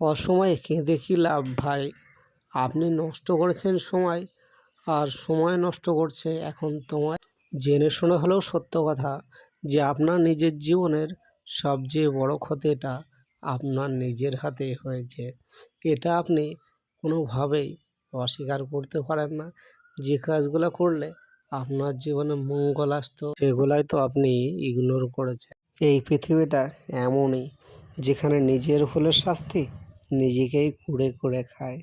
অসময়ে কেঁদে কী লাভ ভাই। আপনি নষ্ট করেছেন সময়, আর সময় নষ্ট করছে এখন তোমায়। জেনে শুনে হলেও সত্য কথা, যে আপনার নিজের জীবনের সবচেয়ে বড় ক্ষতিটা আপনার নিজের হাতে হয়েছে। এটা আপনি কোনোভাবেই অস্বীকার করতে পারেন না। যে কাজগুলো করলে আপনার জীবনে মঙ্গল আসতো, সেগুলাই তো আপনি ইগনোর করেছেন। এই পৃথিবীটা এমনই, যেখানে নিজের ভুলের শাস্তি নিজেকেই কুড়ে কুড়ে খায়।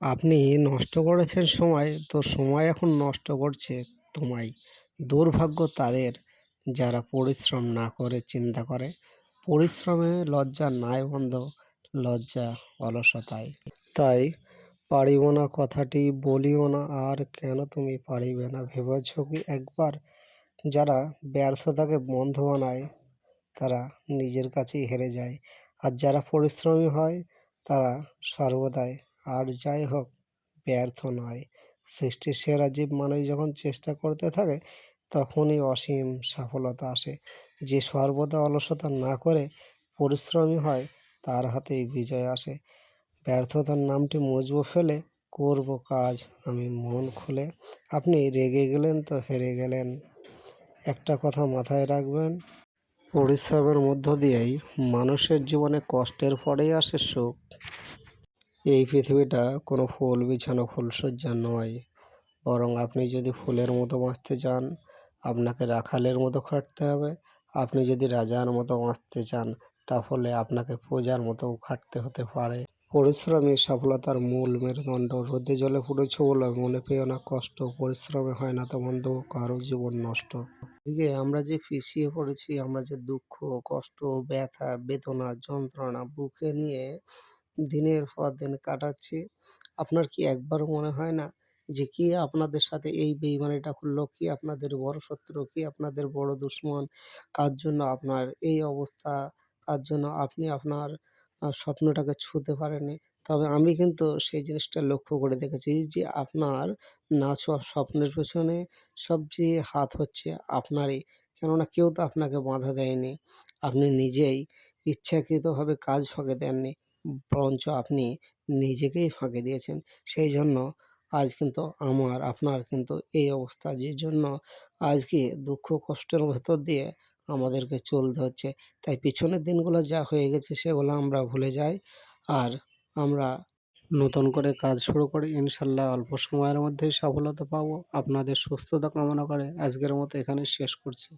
আপনি নষ্ট করেছেন সময়, তো সময় এখন নষ্ট করছে তোমায়। দুর্ভাগ্য তাদের যারা পরিশ্রম না করে চিন্তা করে। পরিশ্রমে লজ্জা নাই বন্ধ, লজ্জা অলসতায়। তাই পারিব না কথাটি, বলিও না, আর কেন তুমি পারিবে না ভেবেছ কি একবার? যারা ব্যর্থতাকে বন্ধ বানায়, তারা নিজের কাছেই হেরে যায়। আর যারা পরিশ্রমী হয় তারা সর্বদাই। আর যাই হোক, ব্যর্থ নয়। সৃষ্টির সেরা জীব মানুষ যখন চেষ্টা করতে থাকে, তখনই অসীম সফলতা আসে। যে সর্বদা অলসতা না করে পরিশ্রমী হয়, তার হাতেই বিজয় আসে। ব্যর্থতার নামটি মজবু ফেলে করব কাজ আমি মন খুলে। আপনি রেগে গেলেন তো হেরে গেলেন। একটা কথা মাথায় রাখবেন পরিশ্রমের মধ্য দিয়েই মানুষের জীবনে কষ্টের পরেই আসে সুখ। এই পৃথিবীটা কোনো ফুল বিছানো ফুলশয্যা নয়। বরং আপনি যদি ফুলের মতো বাঁচতে চান, আপনাকে রাখালের মতো খাটতে হবে। আপনি যদি রাজার মতো বাঁচতে চান তাহলে আপনাকে প্রজার মতো খাটতে হতে পারে। পরিশ্রমই সফলতার মূল মেরুদণ্ড। রোদে জলে পুড়েছ বলে মনে পেও না কষ্ট। পরিশ্রমে হয় না তো বন্ধ, কারও জীবন নষ্ট। এদিকে আমরা যে পিছিয়ে পড়েছি, আমরা যে দুঃখ, কষ্ট, ব্যথা, বেদনা, যন্ত্রণা বুকে নিয়ে দিনের পর দিন কাটাচ্ছি, আপনার কি একবার মনে হয় না যে কে আপনাদের সাথে এই বেইমানিটা করল? কি আপনাদের বড় শত্রু? কি আপনাদের বড় দুশ্মন? কার জন্য আপনার এই অবস্থা? কার জন্য আপনি আপনার স্বপ্নটাকে ছুঁতে পারেনি। তবে আমি কিন্তু সেই জিনিসটা লক্ষ্য করে দেখেছি যে আপনার না ছোঁয়া স্বপ্নের পেছনে সবচেয়ে হাত হচ্ছে আপনারই। কেননা কেউ তো আপনাকে বাধা দেয়নি। আপনি নিজেই ইচ্ছাকৃতভাবে কাজ ফাঁকে দেননি, বরঞ্চ আপনি নিজেকেই ফাঁকে দিয়েছেন। সেই জন্য আজ কিন্তু আমার, আপনার কিন্তু এই অবস্থা যে জন্য আজকে দুঃখ কষ্টের ভেতর দিয়ে আমাদেরকে চলতে হচ্ছে। তাই পিছনের দিনগুলো যা হয়ে গেছে সেগুলো আমরা ভুলে যাই। আর আমরা নতুন করে কাজ শুরু করি ইনশাল্লাহ অল্প সময়ের মধ্যেই সফলতা পাবো। আপনাদের সুস্থতা কামনা করে আজকের মতো এখানে শেষ করছি।